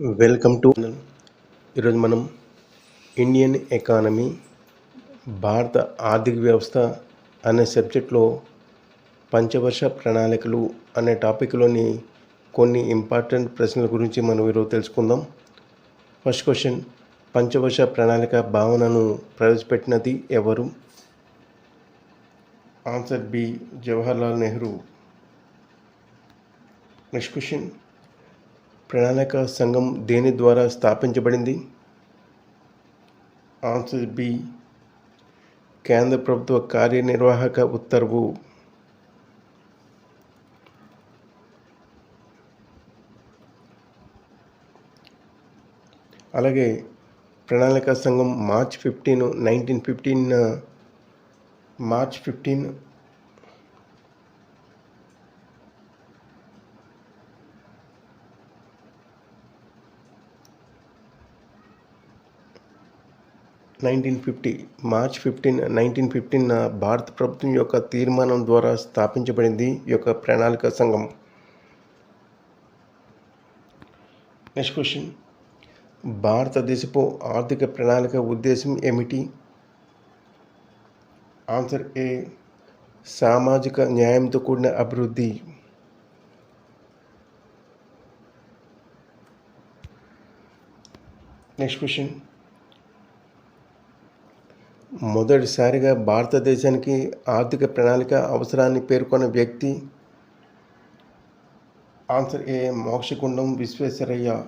Welcome to ఈరోజు మనం Indian economy భారత ఆర్థిక వ్యవస్థ అనే సబ్జెక్ట్లో పంచవర్ష ప్రణాళికలు అనే టాపిక్లోని కొన్ని ఇంపార్టెంట్ ప్రశ్నల గురించి మనం ఈరోజు తెలుసుకుందాం. ఫస్ట్ క్వశ్చన్ పంచవర్ష ప్రణాళిక భావనను ప్రవేశపెట్టినది ఎవరు? Answer B Jawaharlal Nehru. Next question ప్రణాళిక సంఘం దేని ద్వారా స్థాపించబడింది? ఆన్సర్ బి కేంద్ర ప్రభుత్వ కార్యనిర్వాహక ఉత్తర్వు. అలాగే ప్రణాళిక సంఘం March fifteen nineteen fifteen March fifteen nineteen fifty March fifteen nineteen fifteen భారత ప్రభుత్వం యొక్క తీర్మానం ద్వారా స్థాపించబడింది ఈ యొక్క ప్రణాళిక సంఘం. నెక్స్ట్ క్వశ్చన్ భారతదేశపు ఆర్థిక ప్రణాళిక ఉద్దేశం ఏమిటి? ఆన్సర్ ఏ సామాజిక న్యాయంతో కూడిన అభివృద్ధి. నెక్స్ట్ క్వశ్చన్ మొదటిసారిగా భారతదేశానికి ఆర్థిక ప్రణాళిక అవసరాన్ని పేర్కొన్న వ్యక్తి answer A Mokshagundam Visvesvaraya?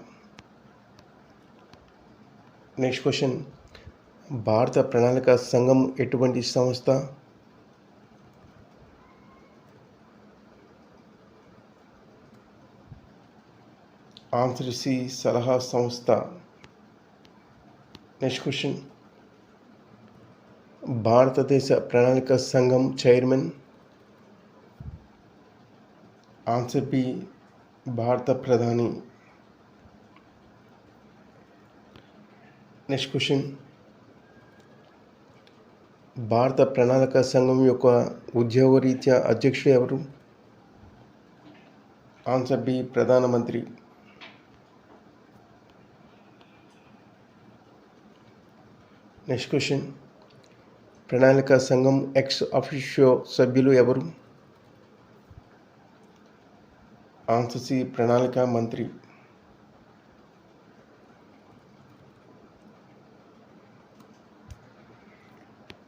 Next question. భారత ప్రణాళిక సంఘం ఎటువంటి సంస్థ? ఆన్సర్ సి సలహా సంస్థ. Next question. భారతదేశ ప్రణాళిక సంఘం చైర్మన్ ఆన్సర్ బి భారత ప్రధాని నెక్స్ట్ క్వశ్చన్. భారత ప్రణాళిక సంఘం యొక్క ఉద్యోగరీత్యా అధ్యక్షుడు ఎవరు? ఆన్సర్ బి ప్రధానమంత్రి. Next question. ప్రణాళిక సంఘం ఎక్స్ అఫిషియో సభ్యులు ఎవరు? ఆన్సర్ ప్రణాళిక మంత్రి.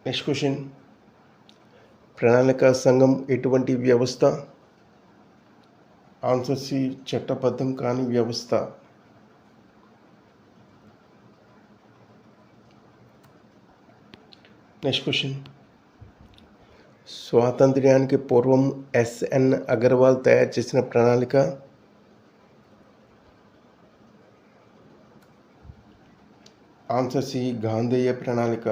నెక్స్ట్ క్వశ్చన్ ప్రణాళిక సంఘం ఎటువంటి వ్యవస్థ? ఆన్సర్ సి చట్టబద్ధం కాని వ్యవస్థ. నెక్స్ట్ క్వశ్చన్ స్వాతంత్ర్యానికి పూర్వం ఎస్ఎన్ అగర్వాల్ తయారు చేసిన ప్రణాళిక? ఆన్సర్ సి గాంధేయ ప్రణాళిక.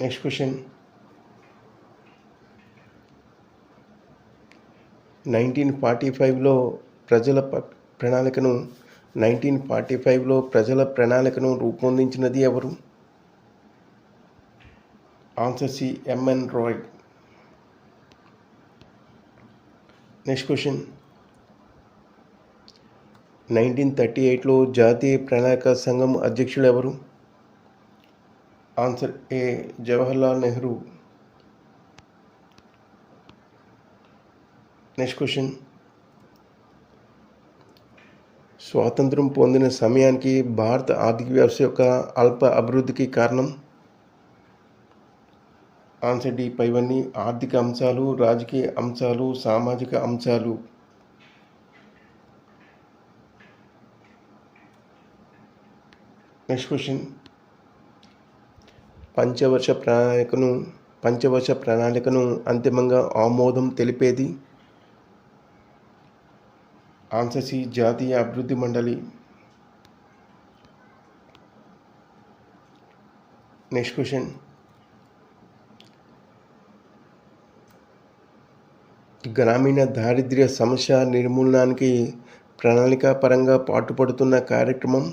నెక్స్ట్ క్వశ్చన్ నైన్టీన్ ఫార్టీ ఫైవ్లో ప్రజల ప- ప్రణాళికను నైన్టీన్ ఫార్టీ ఫైవ్లో ప్రజల ప్రణాళికను రూపొందించినది ఎవరు? Answer C M N Roy. Next question nineteen thirty ఎయిట్లో జాతీయ ప్రణాళిక సంఘం అధ్యక్షుడు ఎవరు? Answer A Jawaharlal Nehru. Next question స్వాతంత్రం పొందిన సమయానికి భారత ఆర్థిక వ్యవస్థ యొక్క అల్ప అభివృద్ధికి కారణం? ఆన్సర్ డి పైవన్నీ ఆర్థిక అంశాలు రాజకీయ అంశాలు సామాజిక అంశాలు. నెక్స్ట్ క్వశ్చన్ పంచవర్ష ప్రణాళికను పంచవర్ష ప్రణాళికను అంతిమంగా ఆమోదం తెలిపేది? ఆన్సర్ సి జాతీయ అభివృద్ధి మండలి. నెక్స్ట్ క్వశ్చన్ గ్రామీణ దారిద్ర్య సమస్య నిర్మూలనానికి ప్రణాళికాపరంగా పాటుపడుతున్న కార్యక్రమం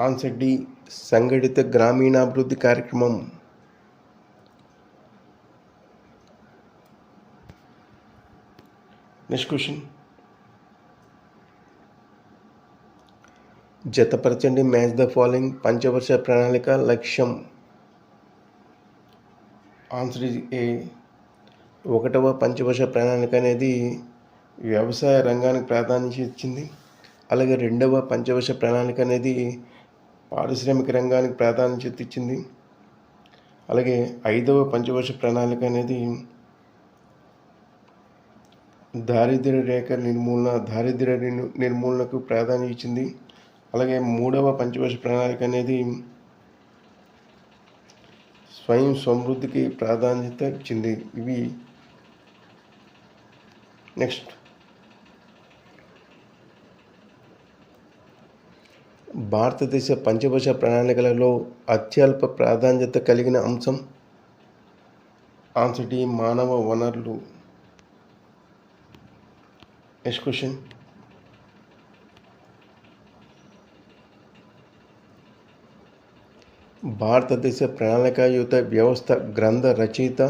ఆన్సర్ డి సంఘటిత గ్రామీణాభివృద్ధి కార్యక్రమం. నెక్స్ట్ క్వశ్చన్ జతపరచండి మ్యాచ్ ద ఫాలోయింగ్ పంచవర్ష ప్రణాళిక లక్ష్యం. ఆన్సర్ ఇస్ ఏ ఒకటవ పంచవర్ష ప్రణాళిక అనేది వ్యవసాయ రంగానికి ప్రాధాన్యత ఇచ్చింది. అలాగే రెండవ పంచవర్ష ప్రణాళిక అనేది పారిశ్రామిక రంగానికి ప్రాధాన్యత ఇచ్చింది. అలాగే ఐదవ పంచవర్ష ప్రణాళిక అనేది దారిద్ర్య రేఖ నిర్మూలన దారిద్ర్య నిర్మూలనకు ప్రాధాన్యత ఇచ్చింది. అలాగే మూడవ పంచవర్ష ప్రణాళిక అనేది స్వయం సమృద్ధికి ప్రాధాన్యత ఇచ్చింది. ఇవి నెక్స్ట్. భారతదేశ పంచభాష ప్రణాళికలలో అత్యల్ప ప్రాధాన్యత కలిగిన అంశం ఆన్సర్ డి మానవ వనరులు. నెక్స్ట్ క్వశ్చన్ భారతదేశ ప్రణాళికాయుత వ్యవస్థ గ్రంథ రచయిత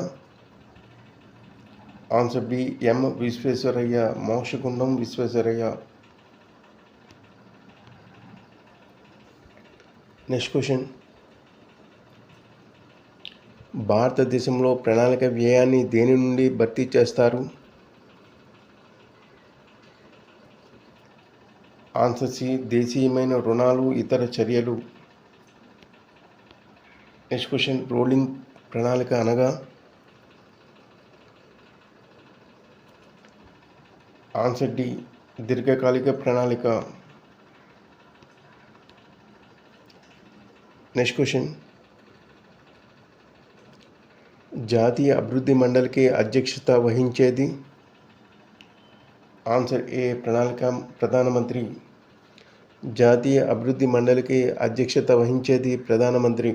answer B M Visvesvaraya Mokshagundam Visvesvaraya. Next question భారతదేశంలో ప్రణాళిక వ్యయాన్ని దేని నుండి భర్తీ చేస్తారు? ఆన్సర్ సి దేశీయమైన రుణాలు ఇతర చర్యలు. నెక్స్ట్ క్వశ్చన్ రోలింగ్ ప్రణాళిక అనగా? ఆన్సర్ డి దీర్ఘకాలిక ప్రణాళిక. Next question. జాతీయ అభివృద్ధి మండలికి అధ్యక్షత వహించేది? Answer A. ప్రణాళిక ప్రధానమంత్రి. జాతీయ అభివృద్ధి మండలికి అధ్యక్షత వహించేది ప్రధానమంత్రి.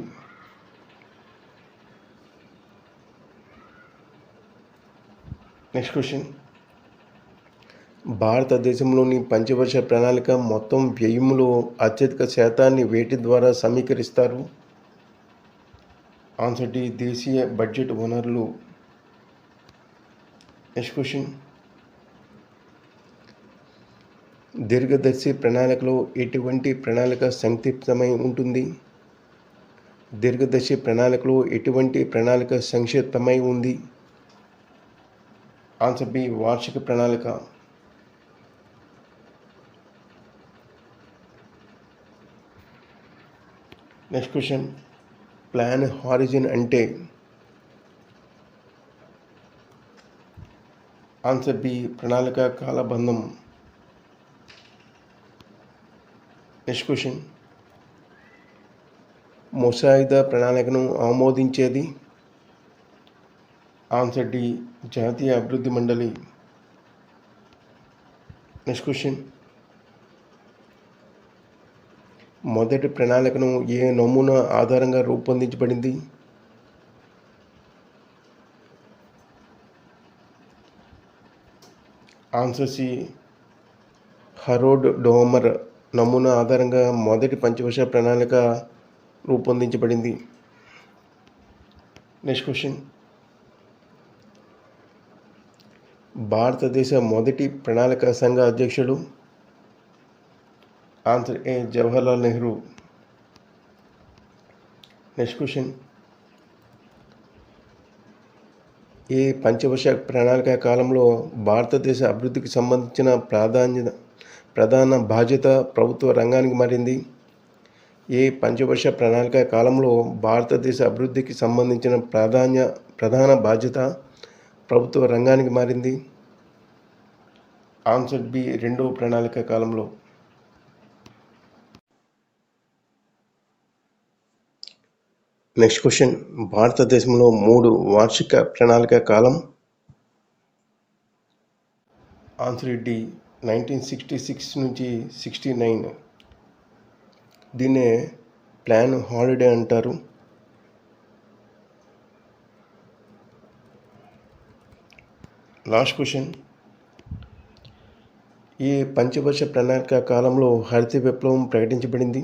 Next question. భారతదేశంలోని పంచవర్ష ప్రణాళిక మొత్తం వ్యయములో అత్యధిక శాతాన్ని వేటి ద్వారా సమీకరిస్తారు? ఆన్సర్ డి దేశీయ బడ్జెట్ వనరులు. నెక్స్ట్ క్వశ్చన్ దీర్ఘదర్శి ప్రణాళికలో ఎటువంటి ప్రణాళిక సంక్షిప్తమై ఉంటుంది? దీర్ఘదర్శి ప్రణాళికలో ఎటువంటి ప్రణాళిక సంక్షిప్తమై ఉంది? ఆన్సర్ బి వార్షిక ప్రణాళిక. Next question. ప్లాన్ హారిజిన్ అంటే? ఆన్సర్ బి ప్రణాళిక కాలబంధం. Next question. ముసాయిదా ప్రణాళికను ఆమోదించేది? ఆన్సర్ డి జాతీయ అభివృద్ధి మండలి. Next question. మొదటి ప్రణాళికను ఏ నమూనా ఆధారంగా రూపొందించబడింది? ఆన్సర్ సి హరోడ్ డోమర్ నమూనా ఆధారంగా మొదటి పంచవర్ష ప్రణాళిక రూపొందించబడింది. నెక్స్ట్ క్వశ్చన్ భారతదేశ మొదటి ప్రణాళిక సంఘ అధ్యక్షుడు answer A Jawaharlal Nehru next question. ఏ పంచవర్ష ప్రణాళిక కాలంలో భారతదేశ అభివృద్ధికి సంబంధించిన ప్రాధాన్యత ప్రధాన బాధ్యత ప్రభుత్వ రంగానికి మారింది? ఏ పంచవర్ష ప్రణాళిక కాలంలో భారతదేశ అభివృద్ధికి సంబంధించిన ప్రాధాన్య ప్రధాన బాధ్యత ప్రభుత్వ రంగానికి మారింది? ఆన్సర్ బి రెండవ ప్రణాళిక కాలంలో. నెక్స్ట్ క్వశ్చన్ భారతదేశంలో మూడు వార్షిక ప్రణాళిక కాలం. Answer D nineteen sixty six నుంచి సిక్స్టీ నైన్ దీన్నే ప్లాన్ హాలిడే అంటారు. లాస్ట్ క్వశ్చన్ ఈ పంచవర్ష ప్రణాళిక కాలంలో హరిత విప్లవం ప్రకటించబడింది.